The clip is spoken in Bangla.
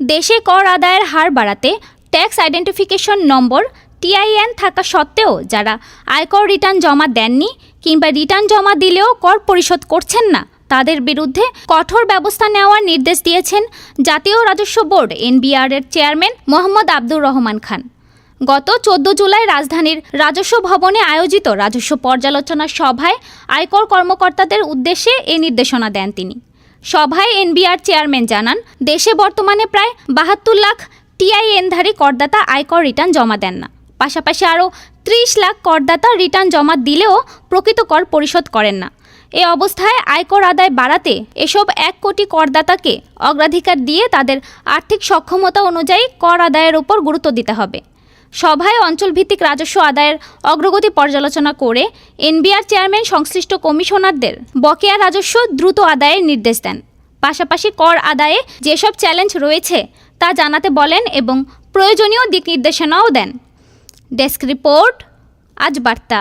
দেশে কর আদায়ের হার বাড়াতে ট্যাক্স আইডেন্টিফিকেশন নম্বর টিআইএন থাকা সত্ত্বেও যারা আয়কর রিটার্ন জমা দেননি কিংবা রিটার্ন জমা দিলেও কর পরিশোধ করছেন না, তাদের বিরুদ্ধে কঠোর ব্যবস্থা নেওয়ার নির্দেশ দিয়েছেন জাতীয় রাজস্ব বোর্ড এনবিআর এর চেয়ারম্যান মোহাম্মদ আব্দুর রহমান খান। গত চোদ্দ জুলাই রাজধানীর রাজস্ব ভবনে আয়োজিত রাজস্ব পর্যালোচনা সভায় আয়কর কর্মকর্তাদের উদ্দেশ্যে এ নির্দেশনা দেন তিনি। সভায় এনবিআর চেয়ারম্যান জানান, দেশে বর্তমানে প্রায় বাহাত্তর লাখ টিআইএনধারী করদাতা আয়কর রিটার্ন জমা দেন না। পাশাপাশি আরও ত্রিশ লাখ করদাতা রিটার্ন জমা দিলেও প্রকৃত কর পরিশোধ করেন না। এ অবস্থায় আয়কর আদায় বাড়াতে এসব এক কোটি করদাতাকে অগ্রাধিকার দিয়ে তাদের আর্থিক সক্ষমতা অনুযায়ী কর আদায়ের ওপর গুরুত্ব দিতে হবে। সভায় অঞ্চলভিত্তিক রাজস্ব আদায়ের অগ্রগতি পর্যালোচনা করে এনবিআর চেয়ারম্যান সংশ্লিষ্ট কমিশনারদের বকেয়া রাজস্ব দ্রুত আদায়ের নির্দেশ দেন। পাশাপাশি কর আদায়ে যেসব চ্যালেঞ্জ রয়েছে তা জানাতে বলেন এবং প্রয়োজনীয় দিক নির্দেশনাও দেন। ডেস্ক রিপোর্ট, আজ বার্তা।